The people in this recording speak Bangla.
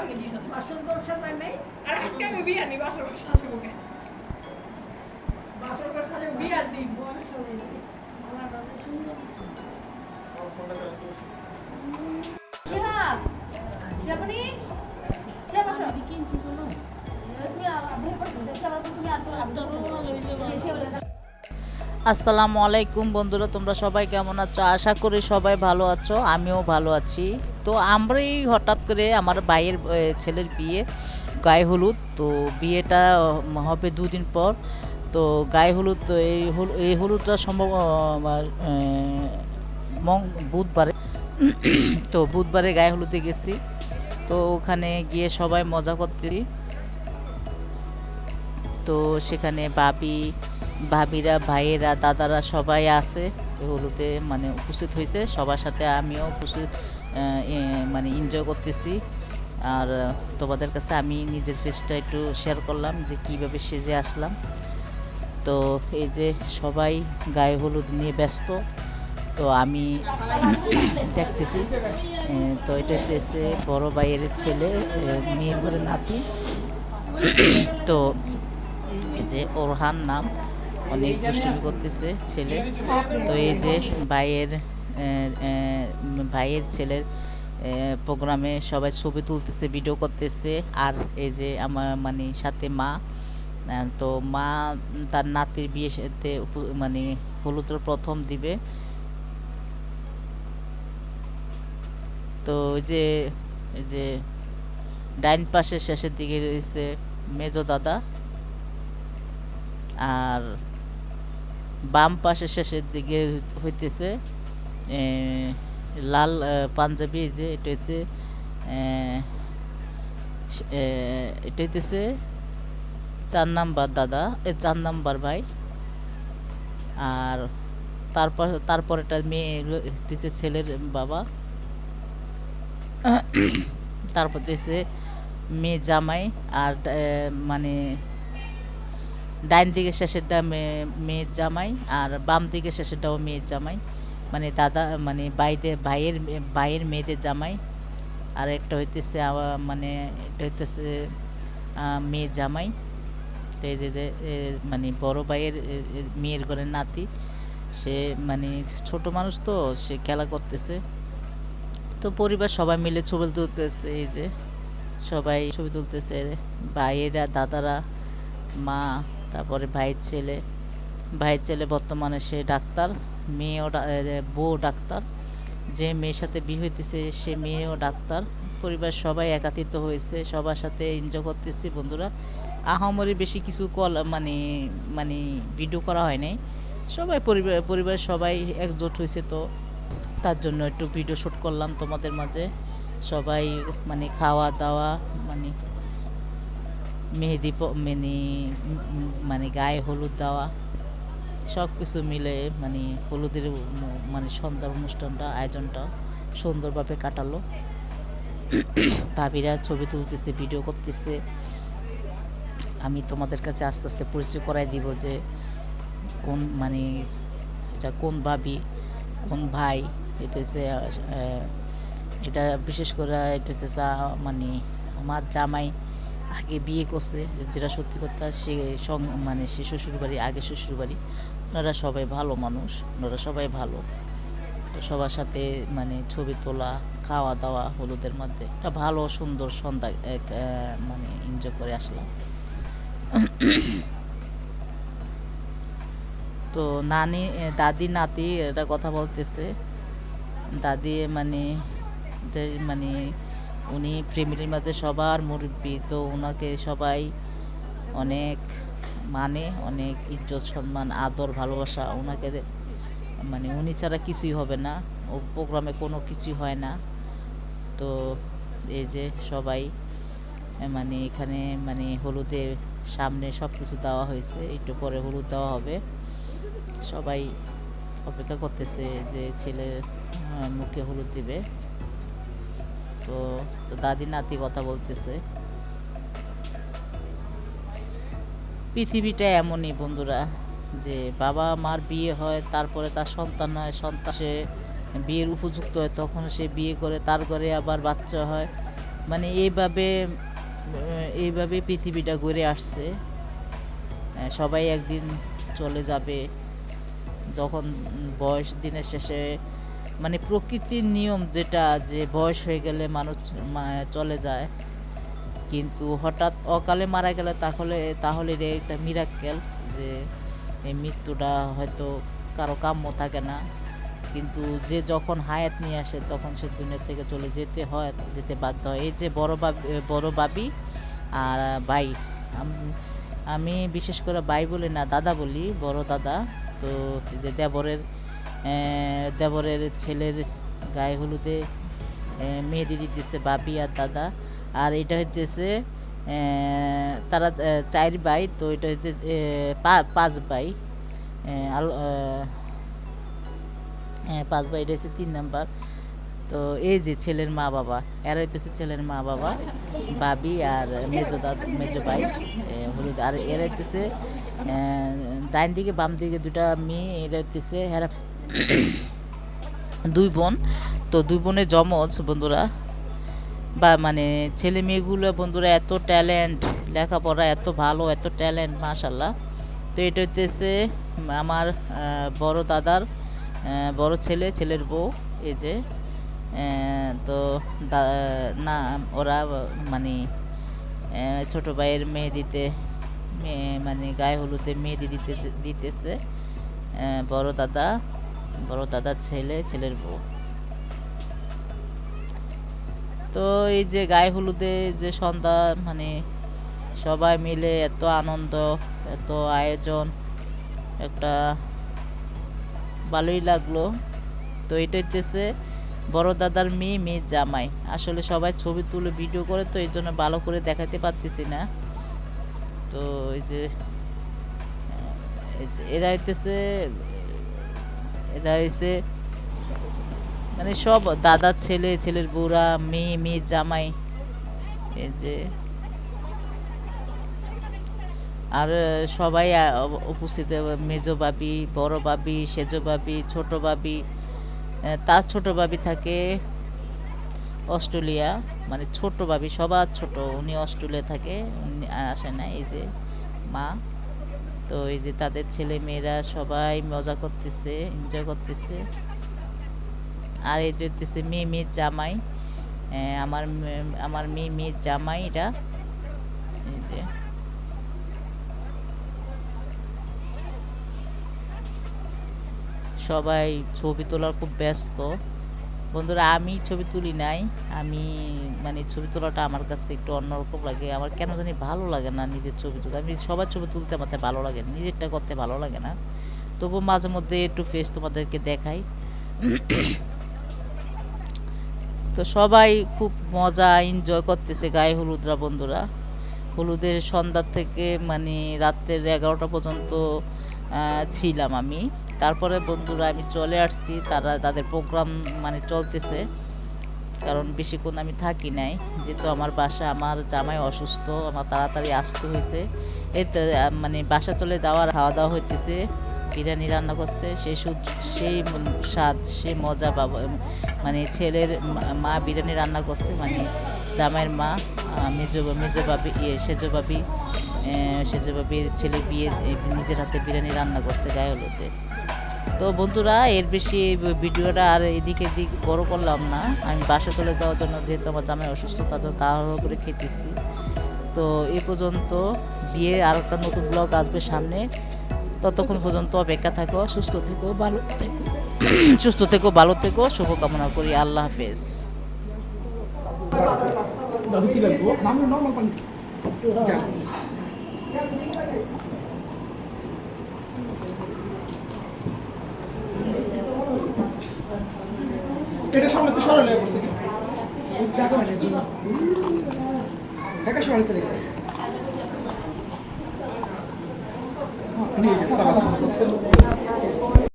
কয় নাকি সাথে বাসন ঘর সাজায় নাই আর আজকে আমি বিয়া নি বাসর ঘর সাজাবো কেন বাসর ঘর সাজাবো বিয়ার দিন কিনছি কোনো তুমি শিহাব তুমি আর তো আসসালামু আলাইকুম বন্ধুরা, তোমরা সবাই কেমন আছো? আশা করি সবাই ভালো আছো, আমিও ভালো আছি। তো আমরাই হঠাৎ করে আমার ভাইয়ের ছেলের বিয়ে, গায়ে হলুদ। তো বিয়েটা হবে দুদিন পর। তো গায়ে হলুদ, এই এই হলুদটা সম্ভব বুধবারে। তো বুধবারে গায়ে হলুদে গেছি। তো ওখানে গিয়ে সবাই মজা করতেছি। তো সেখানে বাবি ভাবিরা, ভাইয়েরা, দাদারা সবাই আছে। হলুদে মানে উপস্থিত হয়েছে। সবার সাথে আমিও উপস্থিত মানে এনজয় করতেছি। আর তোমাদের কাছে আমি নিজের ফেসটা একটু শেয়ার করলাম যে কীভাবে সেজে আসলাম। তো এই যে সবাই গায়ে হলুদ নিয়ে ব্যস্ত, তো আমি দেখতেছি তো এটা হচ্ছে বড় ভাইয়ের ছেলে মেয়ের ঘরে নাতি। তো এই যে ওরহান নাম অনেক দুষ্টুমি করতেছে ছেলে। তো এই যে ভাইয়ের ভাইয়ের ছেলের প্রোগ্রামে সবাই ছবি তুলতেছে ভিডিও করতেছে। আর এই যে আমার মানে সাথে মা তো মা তার নাতির বিয়ে সাথে উপ- মানে হলুদের প্রথম দিবে। তো যে যে ডাইন পাশের শেষের দিকে রয়েছে মেজো দাদা। আর বাম পাশের শেষের দিকে হইতেছে লাল পাঞ্জাবি যে এটা হচ্ছে এটা হইতেছে চার নাম্বার দাদা, এ, চার নাম্বার ভাই। আর তারপর তারপর একটা মেয়ে হইতেছে ছেলের বাবা। তারপর হচ্ছে মেয়ে জামাই, আর মানে ডাইন দিকে শেষেরটা মেয়ে মেয়ের জামাই, আর বাম দিকে শেষেরটাও মেয়ের জামাই। মানে দাদা মানে ভাইদের ভাইয়ের ভাইয়ের মেয়েদের জামাই। আর একটা হইতেছে মানে এটা হইতেছে মেয়ের জামাই। তো এই যে যে মানে বড় ভাইয়ের মেয়ের ঘরের নাতি। সে মানে ছোট মানুষ তো, সে খেলা করতেছে। তো পরিবার সবাই মিলে ছবি তুলতেছে, এই যে। সবাই ছবি তুলতেছে, ভাইয়েরা, দাদারা, মা তারপরে ভাইয়ের ছেলে ভাইয়ের ছেলে বর্তমানে সে ডাক্তার, মেয়েও বউ ডাক্তার। যে মেয়ের সাথে বিয়ে হইতেছে, সে মেয়েও ডাক্তার। পরিবার সবাই একাত্রিত হয়েছে, সবার সাথে এনজয় করতেছি বন্ধুরা। আহামরি বেশি কিছু কল মানে মানে ভিডিও করা হয় নাই। সবাই পরিবার পরিবার সবাই একজোট হয়েছে তো। তার জন্য একটু ভিডিও শ্যুট করলাম তোমাদের মাঝে। সবাই মানে খাওয়া দাওয়া মানে মেহেদি মানে মানে গায়ে হলুদ দেওয়া সব কিছু মিলে মানে হলুদের মানে সন্ধ্যার অনুষ্ঠানটা, আয়োজনটা সুন্দরভাবে কাটালো। ভাবিরা ছবি তুলতেছে, ভিডিও করতেছে। আমি তোমাদের কাছে আস্তে আস্তে পরিচয় করাই দিব যে কোন মানে এটা কোন ভাবি, কোন ভাই, এটা হচ্ছে এটা বিশেষ করে এটা হচ্ছে মানে আমার জামাই আগে বিয়ে করছে, যেটা সত্যি কথা, সে মানে সে শ্বশুরবাড়ি আগে শ্বশুরবাড়ি, ওনারা সবাই ভালো মানুষ, ওনারা সবাই ভালো। সবার সাথে মানে ছবি তোলা, খাওয়া দাওয়া, হলুদের মধ্যে একটা ভালো, সুন্দর সন্ধ্যা মানে এনজয় করে আসলাম। তো নানি, দাদি, নাতি এটা কথা বলতেছে। দাদি মানে মানে উনি ফ্যামিলির মধ্যে সবার মুরব্বী, তো ওনাকে সবাই অনেক মানে অনেক ইজ্জত, সম্মান, আদর, ভালোবাসা ওনাকে মানে উনি ছাড়া কিছুই হবে না। ও প্রোগ্রামে কোনো কিছুই হয় না। তো এই যে সবাই মানে এখানে মানে হলুদে সামনে সব কিছু দেওয়া হয়েছে। একটু পরে হলুদ দেওয়া হবে। সবাই অপেক্ষা করতেছে যে ছেলের মুখে হলুদ দিবে। তো দাদি নাতি কথা বলতেছে। পৃথিবীটা এমনই বন্ধুরা যে বাবা মার বিয়ে হয়, তারপরে তার সন্তান হয়, সন্তান সে বিয়ের উপযুক্ত হয়, তখন সে বিয়ে করে, তার ঘরে আবার বাচ্চা হয়। মানে এইভাবে এইভাবে পৃথিবীটা ঘুরে আসছে। সবাই একদিন চলে যাবে। যখন বয়স দিনের শেষে মানে প্রকৃতির নিয়ম যেটা যে বয়স হয়ে গেলে মানুষ চলে যায়। কিন্তু হঠাৎ অকালে মারা গেলে তাহলে তাহলে রে একটা মিরাক্কেল যে এই মৃত্যুটা হয়তো কারও কাম্য থাকে না। কিন্তু যে যখন হায়াত নিয়ে আসে তখন সে দুনিয়া থেকে চলে যেতে হয়, যেতে বাধ্য হয়। এই যে বড় বাবি বড় বাবি আর ভাই, আমি বিশেষ করে ভাই বলি না, দাদা বলি, বড় দাদা। তো যে দেবরের দেবরের ছেলের গায়ে হলুদে মেহেদি দিতেছে বাবি আর দাদা। আর এটা হইতেছে তারা চার ভাই, তো এটা হইতে পাঁচ ভাই। পাঁচ ভাই, এটা হচ্ছে তিন নাম্বার। তো এই যে ছেলের মা বাবা, এরা হইতেছে ছেলের মা বাবা বাবি আর মেজো দাদ, মেজো ভাই হলুদ। আর এরা হইতেছে ডাইন দিকে বাম দিকে দুটা মেয়ে, এরা হইতেছে, এরা দুই বোন। তো দুই বোনের জমজ বন্ধুরা। বা মানে ছেলে মেয়েগুলো বন্ধুরা এত ট্যালেন্ট, লেখাপড়া এত ভালো, এত ট্যালেন্ট মাশাল্লাহ তো এটা হইতেছে আমার বড় দাদার বড় ছেলে, ছেলের বউ, এই যে। তো না, ওরা মানে ছোট ভাইয়ের মেহেদিতে, মেয়ে মানে গায়ে হলুদে মেহেদি দিতে, দিতেছে বড় দাদা। বড় দাদার ছেলে, ছেলের বউ। তো এই যে গায়ে হলুদে যে সন্ধ্যা মানে সবাই মিলে এত আনন্দ, এত আয়োজন, একটা ভালোই লাগল। তো এটা হইতেছে, বড় দাদার মেয়ে মেয়ে জামাই। আসলে সবাই ছবি তুলে ভিডিও করে, তো এই জন্য ভালো করে দেখাতে পারতেছি না। তো এই যে এরা হইতেছে এরা হইছে মানে সব দাদার ছেলে, ছেলের বুড়া মেয়ে মেয়ে জামাই, এই যে। আর সবাই উপস্থিত মেজো বাবি বড় বাবি সেজো বাবি ছোট বাবি তার ছোট বাবি থাকে অস্ট্রেলিয়া মানে ছোট বাবি সবার ছোট, উনি অস্ট্রেলিয়া থাকে আসে না এই যে মা। তো এই যে তাদের ছেলে মেয়েরা সবাই মজা করতেছে এনজয় করতেছে। আর এই যে হচ্ছে মেয়ে মেয়ের জামাই আমার আমার মেয়ে মেয়ের জামাই এই যে। সবাই ছবি তোলার খুব ব্যস্ত। বন্ধুরা, আমি ছবি তুলি নাই। আমি মানে ছবি তোলাটা আমার কাছে একটু অন্যরকম লাগে। আমার কেন জানি ভালো লাগে না নিজের ছবি তুলতে। আমি সবার ছবি তুলতে আমার ভালো লাগে না, নিজেরটা করতে ভালো লাগে না। তবু মাঝে মধ্যে একটু ফেস তোমাদেরকে দেখাই। তো সবাই খুব মজা এনজয় করতেছে গায়ে হলুদরা বন্ধুরা। হলুদের সন্ধ্যা থেকে মানে রাত্রের এগারোটা পর্যন্ত ছিলাম আমি। তারপরে বন্ধুরা আমি চলে আসছি তারা তাদের প্রোগ্রাম মানে চলতেছে। কারণ বেশিক্ষণ আমি থাকি নাই যেহেতু আমার বাসা আমার জামাই অসুস্থ আমার তাড়াতাড়ি আসতে হয়েছে। এই তো মানে বাসা চলে যাওয়ার খাওয়া দাওয়া হইতেছে বিরিয়ানি রান্না করছে সেই সেই স্বাদ সেই মজা বাবা মানে ছেলের মা- বিরিয়ানি রান্না করছে মানে জামাইয়ের মা মেজো মেজো বাবি ইয়ে সেজো বাবি আহ, সেজো বাবির ছেলে বিয়ে নিজের হাতে বিরিয়ানি রান্না করছে গায়ে হলুদে। তো বন্ধুরা, এর বেশি ভিডিওটা আর এদিকে এদিক বড় করলাম না। আমি বাসা চলে যাওয়ার জন্য যেহেতু আমার জামাই অসুস্থ, তার জন্য তাড়াহুড়ো করে খেতেছি। তো এ পর্যন্ত বিয়ে আর একটা নতুন ব্লগ আসবে সামনে। ততক্ষণ পর্যন্ত অপেক্ষা থাকো, সুস্থ থেকো, ভালো থেকো। সুস্থ থেকো, ভালো থেকো, শুভকামনা করি, আল্লাহ হাফেজ। দাদু, কি লাগবো এটা সামনে তো সরালে পড়ছে কি? জায়গা হয় না জন্য জায়গা সরাই চলেছে। নিয়ে সালাম।